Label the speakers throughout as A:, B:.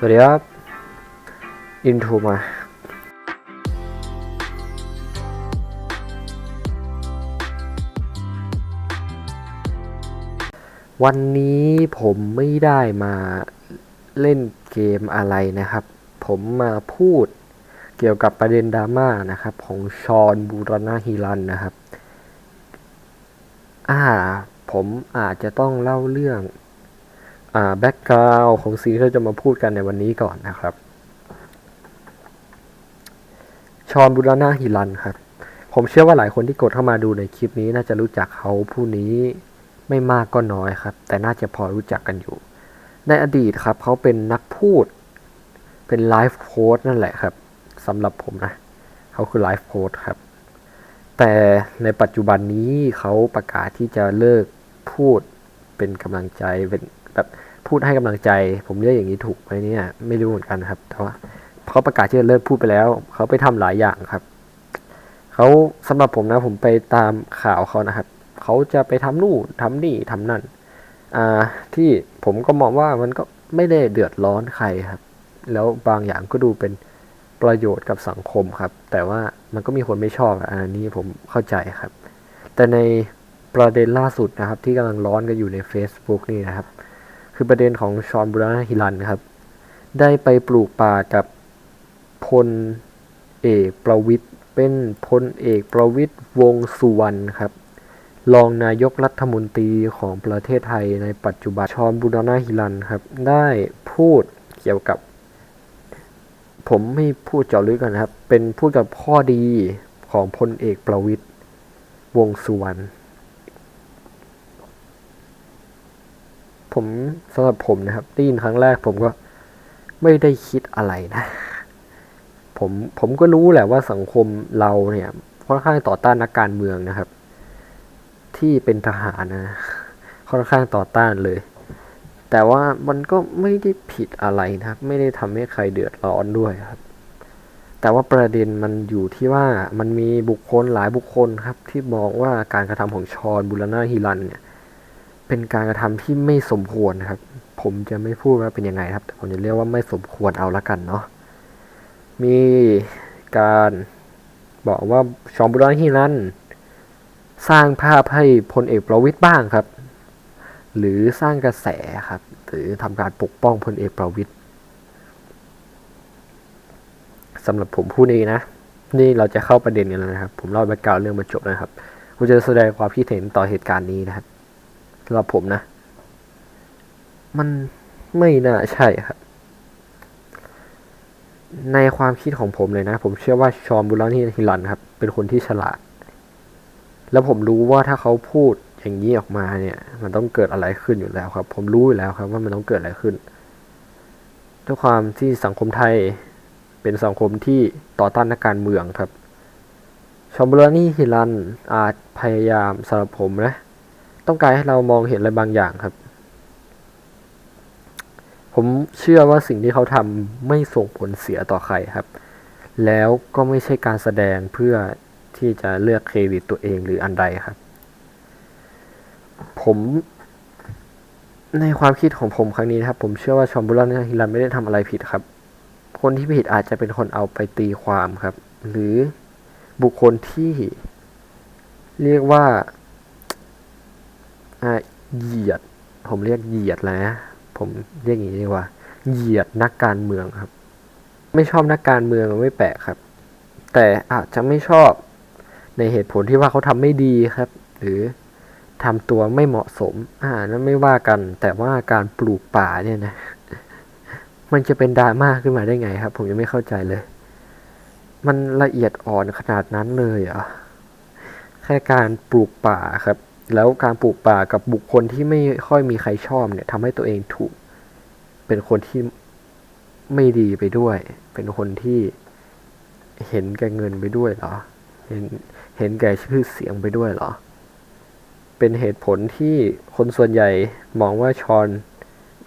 A: สวัสดีครับ อินโทรมา วันนี้ผมไม่ได้มาเล่นเกมอะไรนะครับ ผมมาพูดเกี่ยวกับประเด็นดราม่านะครับ ของชอนบูรณะฮิรันนะครับ อ่า ผมอาจจะต้องเล่าเรื่อง แบ็กกราวของสิ่งที่เราจะมาพูดกันในวันนี้ก่อนนะครับ ชอนบุรณะฮิรันครับ ผมเชื่อว่าหลายคนที่กดเข้ามาดูในคลิปนี้น่าจะรู้จักเขาผู้นี้ไม่มากก็น้อยครับ แต่น่าจะพอรู้จักกันอยู่ ในอดีตครับเขาเป็นนักพูด เป็นไลฟ์โค้ดนั่นแหละครับสำหรับผมนะ เขาคือไลฟ์โค้ดครับ แต่ในปัจจุบันนี้เขาประกาศที่จะเลิกพูดเป็นกำลังใจเป็น แบบพูดให้กำลังใจ ผมเรียกอย่างนี้ถูกไหมเนี่ยไม่รู้เหมือนกันครับ แต่ว่าเขาประกาศที่จะเลิกพูดไปแล้ว เขาไปทำหลายอย่างครับเขาสำหรับผมนะผมไปตามข่าวเขานะครับเขาจะไปทำนู่นทำนี่ทำนั่นอ่าที่ผมก็มองว่ามันก็ไม่ได้เดือดร้อนใครครับ แล้วบางอย่างก็ดูเป็นประโยชน์กับสังคมครับ แต่ว่ามันก็มีคนไม่ชอบอะอันนี้ผมเข้าใจครับ แต่ในประเด็นล่าสุดนะครับ ที่กำลังร้อนกันอยู่ใน Facebook นี่นะครับ คือประเด็นของชอนบรณะฮิรันครับ ได้ไปปลูกป่ากับพลเอกประวิทย์เป็นพลเอกประวิทย์วงสุวรรณครับรองนายกรัฐมนตรีของประเทศไทยในปัจจุบันชอนบุรณะฮิรันครับ ได้พูดเกี่ยวกับ ผมไม่พูดเจาะลึกกันนะครับ เป็นพูดกับข้อดีของพลเอกประวิทย์วงสุวรรณ ผมสำหรับผมนะครับได้ยินครั้งแรกผมก็ไม่ได้คิดอะไรนะ ผมผมก็รู้แหละว่าสังคมเราเนี่ยค่อนข้างต่อต้านนักการเมืองนะครับ ที่เป็นทหารนะค่อนข้างต่อต้านเลย แต่ว่ามันก็ไม่ได้ผิดอะไรนะครับ ไม่ได้ทำให้ใครเดือดร้อนด้วยครับ แต่ว่าประเด็นมันอยู่ที่ว่ามันมีบุคคลหลายบุคคลครับ ที่มองว่าการกระทำของชอนบุรณะฮิรันเนี่ย เป็นการกระทำที่ไม่สมควรนะครับ ผมจะไม่พูดว่าเป็นยังไงครับ แต่ผมจะเรียกว่าไม่สมควรเอาละกันเนาะมีการบอกว่าชอนบุรณะฮิรันสร้างภาพให้พลเอกประวิตยบ้างครับ หรือสร้างกระแสครับ หรือทำการปกป้องพลเอกประวิตยสำหรับผมพูดเองนะ นี่เราจะเข้าประเด็นกันแล้วนะครับ ผมเล่าแบ็กกราวเรื่องมาจบนะครับผมจะแสดงความคิดเห็นต่อเหตุการณ์นี้นะครับ สำหรับผมนะ มันไม่น่าใช่ครับ ในความคิดของผมเลยนะ ผมเชื่อว่าชอมบุรณีฮิลันครับ เป็นคนที่ฉลาด แล้วผมรู้ว่าถ้าเขาพูดอย่างนี้ออกมาเนี่ย มันต้องเกิดอะไรขึ้นอยู่แล้วครับ ผมรู้อยู่แล้วครับ ว่ามันต้องเกิดอะไรขึ้นด้วยความที่สังคมไทยเป็นสังคมที่ต่อต้านนักการเมืองครับ ชอมบุรณีฮิลันอาจพยายามสำหรับผมนะ ต้องการให้เรามองเห็นอะไรบางอย่างครับ ผมเชื่อว่าสิ่งที่เขาทำไม่ส่งผลเสียต่อใครครับ แล้วก็ไม่ใช่การแสดงเพื่อที่จะเลือกเครดิตตัวเองหรืออันใดครับ ผมในความคิดของผมครั้งนี้นะครับ ผมเชื่อว่าชอมบุรณฮิรันไม่ได้ทำอะไรผิดครับ คนที่ผิดอาจจะเป็นคนเอาไปตีความครับ หรือบุคคลที่เรียกว่า อ่าเหยียด ผมเรียกเหยียดแล้วนะผมเรียกอย่างนี้ดีกว่า เหยียดนักการเมืองครับ ไม่ชอบนักการเมืองไม่แปลกครับ แต่อาจจะไม่ชอบในเหตุผลที่ว่าเขาทำไม่ดีครับ หรือทำตัวไม่เหมาะสม อ่านั้นไม่ว่ากัน แต่ว่าการปลูกป่าเนี่ยนะ มันจะเป็นดราม่าขึ้นมาได้ไงครับ ผมยังไม่เข้าใจเลย มันละเอียดอ่อนขนาดนั้นเลยเหรอแค่การปลูกป่าครับ แล้วการปลูกป่ากับบุคคลที่ไม่ค่อยมีใครชอบเนี่ยทำให้ตัวเองถูก เป็นคนที่ไม่ดีไปด้วย เป็นคนที่เห็นแก่เงินไปด้วยเหรอ เห็นเห็นแก่ชื่อเสียงไปด้วยเหรอ เป็นเหตุผลที่คนส่วนใหญ่มองว่าชอน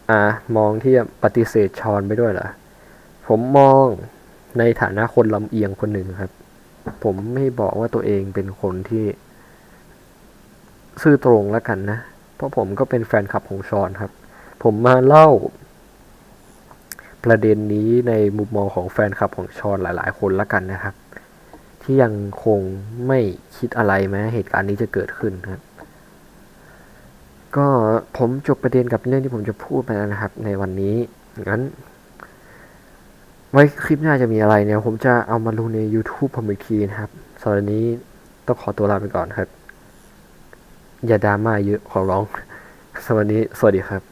A: อ่ามองที่จะปฏิเสธชอนไปด้วยเหรอ ผมมองในฐานะคนลำเอียงคนหนึ่งครับ ผมไม่บอกว่าตัวเองเป็นคนที่ ซื่อตรงแล้วกันนะ เพราะผมก็เป็นแฟนคลับของชอนครับ ผมมาเล่า ประเด็นนี้ในมุมมองของแฟนคลับของชอนหลาย ๆ คนและกันนะครับ ที่ยังคงไม่คิดอะไรแม้เหตุการณ์นี้จะเกิดขึ้นครับก็ผมจบประเด็นกับเรื่องที่ผมจะพูดไปแล้วนะครับ ในวันนี้งั้น ไว้คลิปหน้าจะมีอะไรเนี่ย ผมจะเอามาลงใน YouTube ผมอีกทีนะครับสำหรับนี้ต้องขอตัวลาไปก่อนครับ อย่าดราม่าเยอะขอร้อง สวันนี้สวัสดีครับ